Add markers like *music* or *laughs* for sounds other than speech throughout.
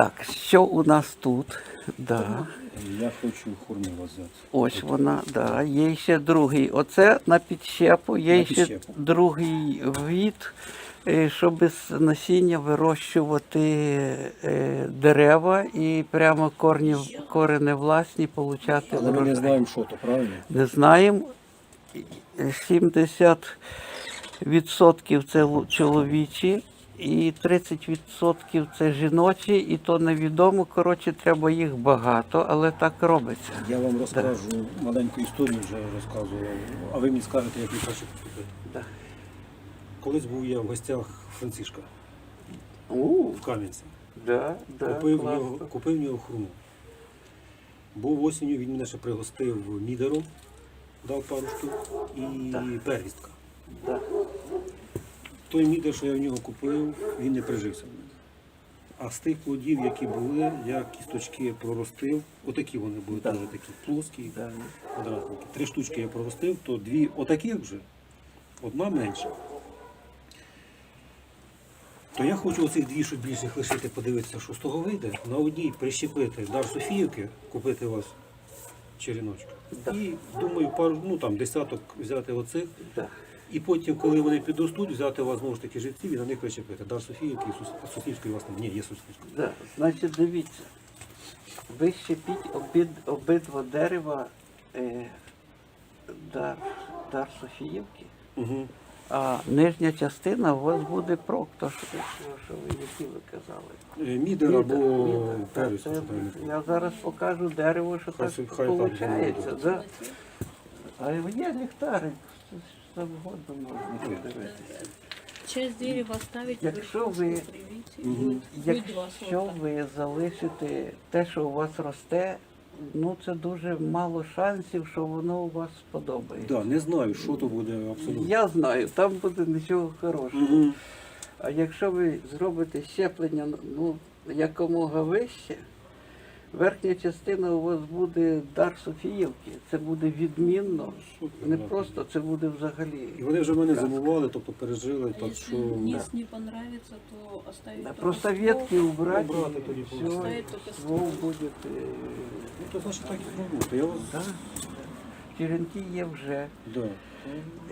Так, що у нас тут? Да. Я хочу хурму взяти. Ось вона, да. Є ще другий. Оце на підщепу, є На ще підщепу. другий від, е, щоб з насіння вирощувати е, дерева і прямо корні, корені власні получати Але ми не знаємо, що то, правильно? Не знаємо. 70% це чоловічі і 30% це жіночі, і то невідомо. Коротше, треба їх багато, але так робиться. Я вам розкажу маленьку історію вже розказував, а ви мені скажете, як ви краще поступити. Да. Колись був я в гостях Францишка У, в Кам'янці. да, да, Купив, в класно. нього, купив в нього хурму. Був осінню, він мене ще пригостив мідером, дав пару штук і первістка. Да. Той мідер, що я в нього купив, він не прижився в мене. А з тих плодів, які були, я кісточки проростив. Отакі вони були теж такі плоскі, квадратники. Три штучки я проростив, то дві отаких вже, одна менша. То я хочу оцих дві, щоб більших лишити, подивитися, що з того вийде. На одній прищепити дар Софіївки, купити у вас черіночка. І думаю, пару, ну там десяток взяти оцих. І потім, коли вони підростуть, взяти вас знову ж таки живців і на них прищепити. Дар Софіївки і Сус- Софіївської у вас там. Ні, є Софіївська. Да. Значить, дивіться, ви щепіть обид, обидва дерева е, дар, дар Софіївки. Угу. А нижня частина у вас буде прок, то що, що, ви які ви казали. Мідер Мідер, або мідер. це правильно. Я зараз покажу дерево, що Хай так собі- хай так виходить. буде. Да. А є ліхтарик, що завгодно можна подивитися. Часть дерева оставить, Якщо ви- Якщо ви залишите те, що у вас росте, ну це дуже мало шансів, що воно у вас сподобається. Да, не знаю, що то буде абсолютно. Я знаю, там буде нічого хорошого. Мгм. А якщо ви зробите щеплення ну, якомога вище, верхня частина у вас буде дар Софіївки. Це буде відмінно. Супер, Не да. просто, це буде взагалі. І вони вже мене зимували, тобто пережили, А так если що низ не понравится, то оставить Да, только Просто ствол. ветки убрать, Убрать, и это все, ствол будет. э, ну, то значить так і зроблю. То я вас Да. Черенки є вже. да.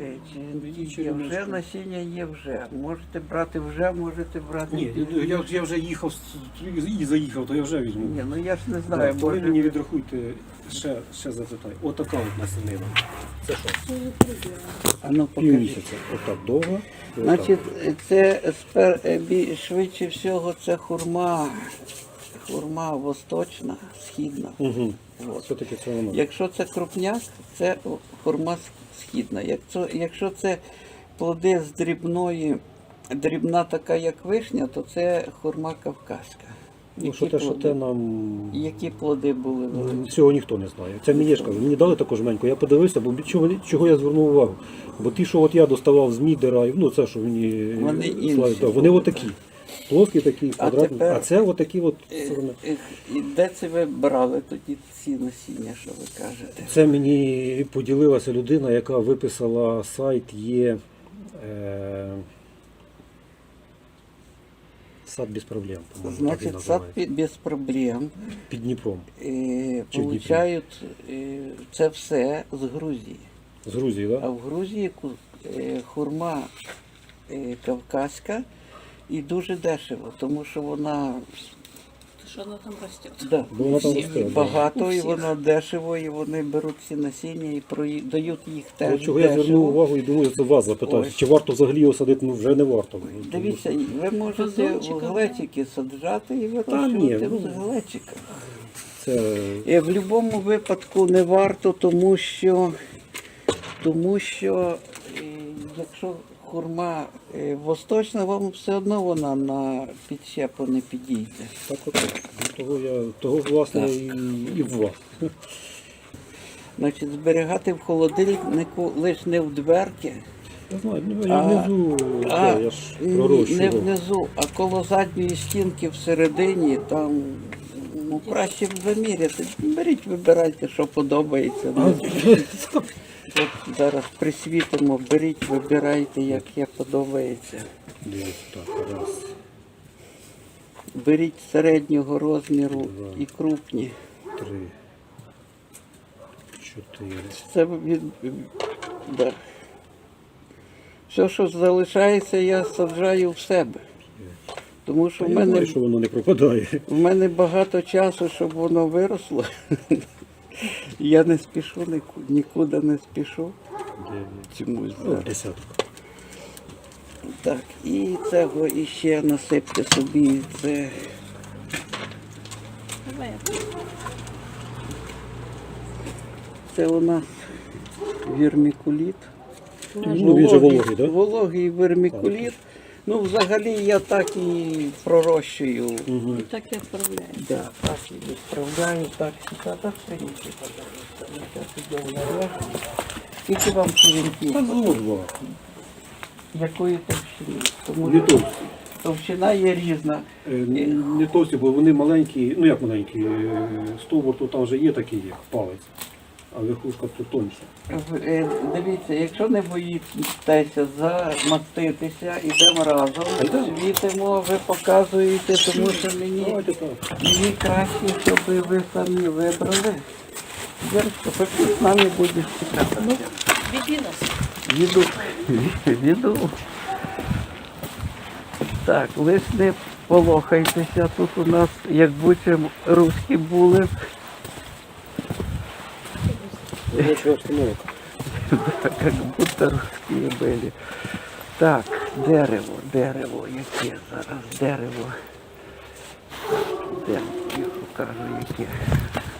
Е, Черенки є вже, насіння є вже. Можете брати вже, можете брати. Ні, я, я вже їхав і заїхав, то я вже візьму. Ні, ну я ж не Так, знаю, то ви може. мені відрахуйте, ще, ще запитай. Отака от насінина. Це що? А ну Пів місяця. Отак довго. Значить, це спер... е, швидше всього це хурма, хурма восточна, східна. Угу. От. Все-таки це. Якщо це крупняк, це хурма східна. Якщо, якщо це плоди з дрібної, дрібна така, як вишня, то це хурма кавказька. Ну, що те, що те нам Які плоди були? Ну, Цього ніхто не знає. Це мені ж кажу. Мені дали також меньку. Я подивився, бо чого, чого я звернув увагу. Бо ті, що от я доставав з мідера, ну це що мені Вони інші славить, вони отакі. Плоскі такі, квадратні. А, тепер- це отакі от. Е, е, І де це ви брали тоді ці насіння, що ви кажете? Це мені поділилася людина, яка виписала сайт є. Е, сад без проблем. Значить, сад без проблем. під Дніпром. Е, Чи? Получають е, це все з Грузії. З Грузії, так? А в Грузії е, хурма е, кавказька і дуже дешево, тому що вона Что она там растет. да, Бо вона там росте, да. багато і воно дешево, і вони беруть ці насіння і прої- дають їх От теж чого я дешево. звернув увагу і думаю, це вас запитати. Ось. Чи варто взагалі його садити? Ну вже не варто. Дивіться, ви можете в глечики саджати і ні, вирощувати ну, в глечиках. Це І в будь-якому випадку не варто, тому що, тому що е, якщо хурма восточна, вам все одно вона на підщепу не підійде. так от. Того я того власне Так. і, і в вас. Значить, зберігати в холодильнику лише не в дверки, Я знаю, ну я А- внизу, а я ж не внизу, а коло задньої стінки всередині, там ну, краще б заміряти. Беріть, вибирайте, що подобається. А, Ну, *laughs* От зараз присвітимо, беріть, вибирайте, як є подобається. Так, раз. беріть середнього розміру Два. і крупні. Три. Чотири. Це від. Да. Все, що залишається, я саджаю в себе. Тому що в Я мене, знаю, що воно не пропадає. в мене багато часу, щоб воно виросло. Я не спішу, ніку- нікуди не спішу. Чомусь. Ну, зараз. Так, і цього іще насипте собі. Це Це у нас вірмікуліт. Ну, він же вологий, так? Вологий вермікуліт. Ну, взагалі я так і пророщую. Угу. и так я отправляю. Да, так і відправляю, так сюди, так сторінки, пожалуйста. Зараз йдемо наверх. Скільки вам черенків? Ну, два. Якої товщини? Тому Не що товсті. товщина є різна. Е, Не товсті, бо вони маленькі, ну як маленькі, е, стовбур тут там вже є такий, як палець, а верхушка тут тонша. В- е, Дивіться, якщо не боїтеся замаститися, ідемо разом, Йдемо. світимо, ви показуєте, тому що мені, Давайте так. мені краще, щоб ви самі вибрали. Дірочка, поки з нами будеш цікавитися. Веди нас. Їду. Їду. Так, лиш не полохайтеся. Тут у нас, як будь русські були. Робоча обстановка. как будто русские были. Так, дерево, дерево, яке зараз дерево. Де я покажу яке.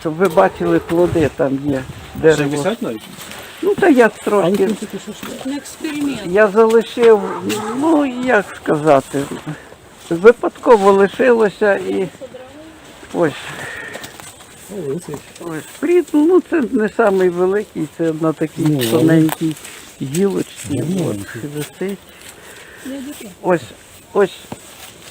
Щоб ви бачили плоди, там є дерево. навіть? Ну та я трошки. На. Я залишив, ну як сказати, випадково лишилося і ось. Ось плід, ну це не самий великий, це на такій Ну, тоненькій гілочці. Ну, висить. Ось, ось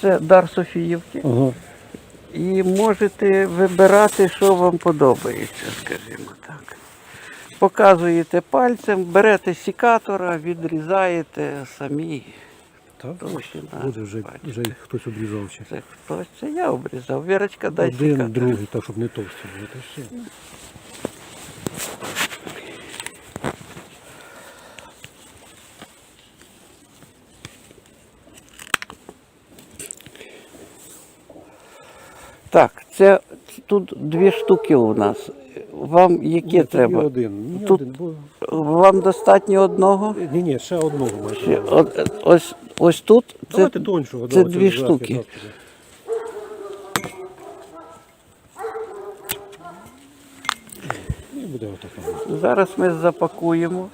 це дар Софіївки. Ага. І можете вибирати, що вам подобається, скажімо так. Показуєте пальцем, берете сікатора, відрізаєте самі. Так? Товщина. Буде вже, Бачите. вже хтось обрізав ще. Це хтось, це я обрізав. Вірочка, дай Один, сікатор. другий, так, щоб не товсті були, та все. Так, це тут дві штуки у нас. Вам яке Ні, треба? один. Ні, Тут- один, бо... Вам достатньо одного? Ні, ні, ще одного має. Ще, от- ось, ось тут це, Давайте тоншого. це да, дві зверху, штуки. так, І буде отака. зараз ми запакуємо.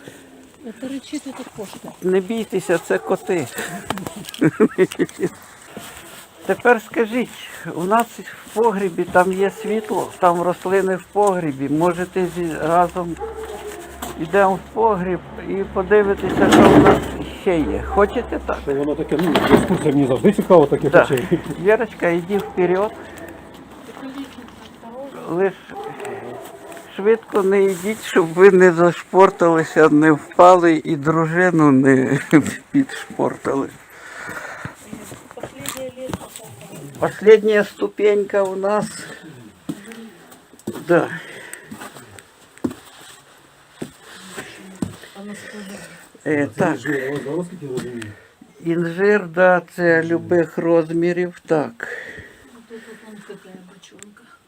Это рычит, это кошка. Не бійтеся, це коти. Тепер скажіть, у нас в погрібі там є світло, там рослини в погрібі. Можете зі- разом йдемо в погріб і подивитися, що у нас ще є. Хочете так? Що воно таке, ну, екскурсія мені завжди цікаво таке Так. речей. Вірочка, йди вперед. Лиш швидко не йдіть, щоб ви не зашпорталися, не впали і дружину не підшпортали. Последняя ступенька у нас. Да. Е, так, інжир, да, це любих розмірів. Так.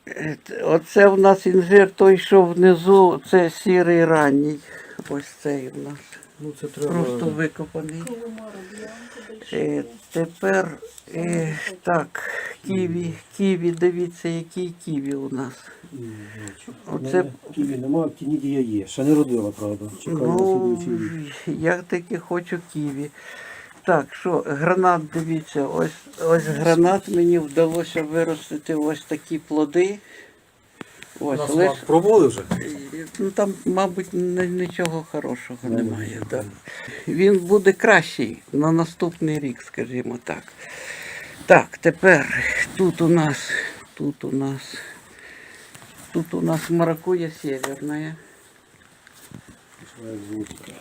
Е, Оце в нас інжир той, що внизу, це сірий ранній. Ось цей у нас. Ну, це треба... Просто викопаний. Е, тепер е, так, ківі, ківі, дивіться, який ківі у нас. Оце, Ківі нема, кінідія є. Ще не родила, правда. Чекаю ну, я таки хочу ківі. Так, що, гранат, дивіться, ось, ось гранат мені вдалося виростити ось такі плоди. Ось, лиш, Пробували вже? ну, там, мабуть, ні- нічого хорошого немає. Да. Він буде кращий на наступний рік, скажімо так. Так, тепер тут у нас, тут у нас, тут у нас маракуя северная.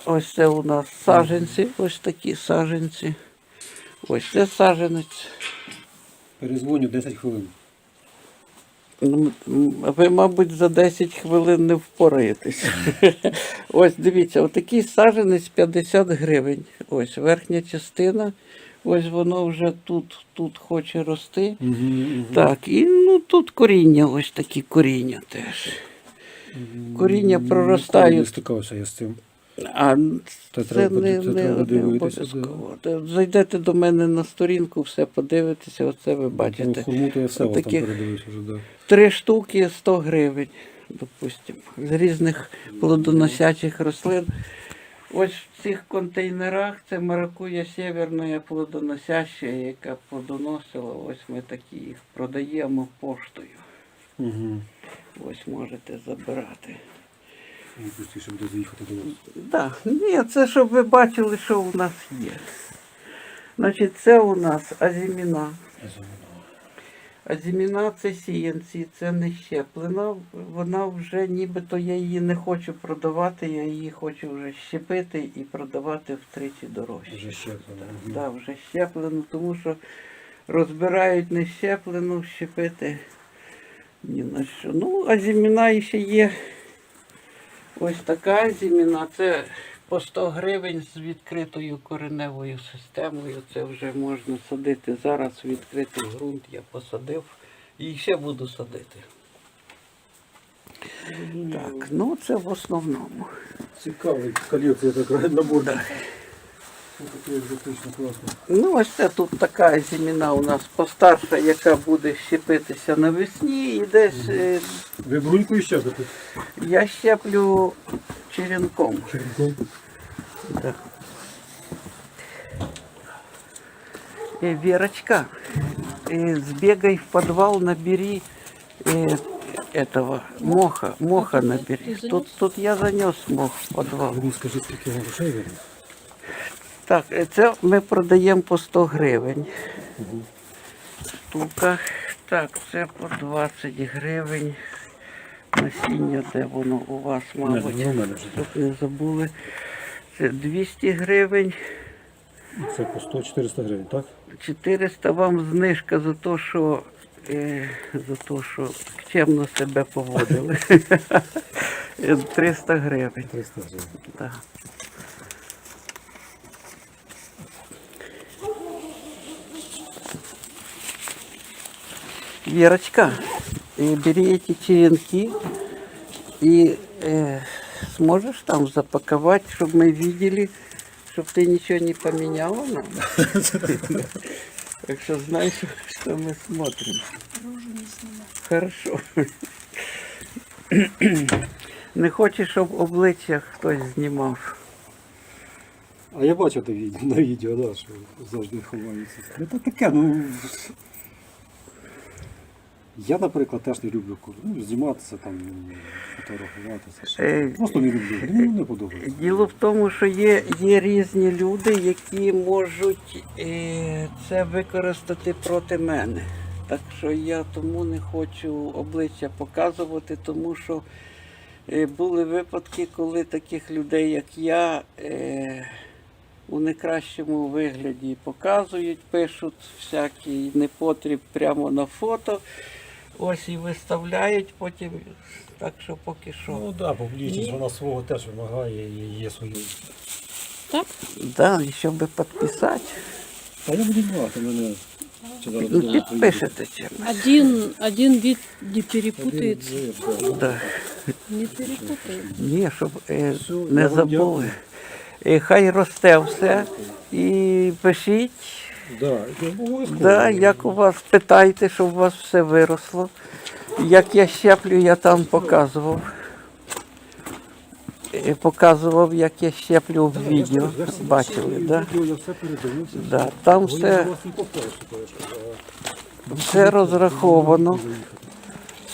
Ось це у нас саженці, ось такі саженці. Ось це саженець. Перезвоню 10 хвилин. Ну, Ви, мабуть, за 10 хвилин не впораєтесь. *laughs* Ось дивіться, отакий саджанець 50 гривень. Ось верхня частина. Ось воно вже тут, тут хоче рости. Так, і ну тут коріння, ось такі коріння теж. Коріння Не стикався я з цим. А Та це треба- не, це не, треба не дивитися, обов'язково. Та Зайдете до мене на сторінку, все подивитеся, оце ви Ну, бачите. хурму то я все вас там Таких- передивився вже, да. Три штуки 100 гривень, допустимо, з різних плодоносячих рослин. Ось в цих контейнерах це маракуя северна плодоносяща, яка плодоносила. Ось ми такі їх продаємо поштою. Угу. Ось можете забирати. Простіше буде заїхати до вас. Так, ні, це щоб ви бачили, що у нас є. Значить, це у нас азіміна. Азіміна це сіянці, це не щеплена. Вона вже нібито я її не хочу продавати, я її хочу вже щепити і продавати втричі дорожче. Вже ще там. Так, вже щеплену, тому що розбирають не щеплену, щепити ні на що. Ну, а зіміна ще є. Ось така зіміна. Це по 100 гривень з відкритою кореневою системою. Це вже можна садити. Зараз відкритий ґрунт я посадив і ще буду садити. Так, ну це в основному. Цікавий колекція така набор. Це таке екзотично класно. Ну, ось це тут така зіміна у нас постарша, яка буде щепитися навесні. І десь е, Ви бруньку ще запит? я щеплю черенком. Да. Э, Верочка, э, сбегай в подвал, набери э, этого моха, моха набери. Тут, тут я занес мох в подвал. Ви скажи, скільки грошей ви? Так, е, це ми продаємо по 100 гривень. Штука. Так, це по 20 гривень. Насіння, де воно у вас, мабуть. Щоб не забули. Це 200 гривень. Це по 100-400 гривень, так? 400 вам знижка за те, що, е, за те, що чемно себе поводили. *laughs* Е, 300 гривень. 300 гривень. Да. Верочка, э, бери эти черенки и э, сможешь там запаковать, чтобы мы видели, чтобы ты ничего не поменяла нам. Так что знаешь, что мы смотрим. Хорошо. Не хочеш, щоб обличчя хтось знімав. А я бачив те відео, на відео, да, що завжди ховаються. Ну то таке, ну. Я, наприклад, теж не люблю ну, зніматися, там, фотографуватися. Е, Просто не люблю. Мені не подобається. Діло в тому, що є, є різні люди, які можуть е, це використати проти мене. Так що я тому не хочу обличчя показувати, тому що е, були випадки, коли таких людей, як я, е, у найкращому вигляді показують, пишуть всякий непотріб прямо на фото. Ось і виставляють потім. Так що поки що. Ну так, да, публічність, вона свого теж вимагає і є свої. Так? Да, щоб підписати. А я буду брати мене. Ну, підпишете чимось. Один, один вид не перепутается. поїду. Да. Не перепутает. Ні, щоб е, не забули. І хай росте все. І пишіть, Да, да, як у вас, питайте, щоб у вас все виросло. Як я щеплю, я там показував. Е, Показував, як я щеплю в відео. Бачили, да? Відео я все передивився. Да, там все. Все розраховано.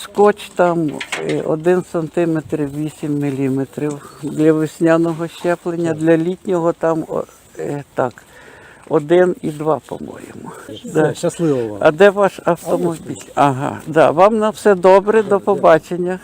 Скотч там е, 1 см 8 мм для весняного щеплення, для літнього там е, так, 1 і два, по-моєму. Да. Щасливо вам. А де ваш автомобіль? Ага, да. Вам на все добре, до побачення.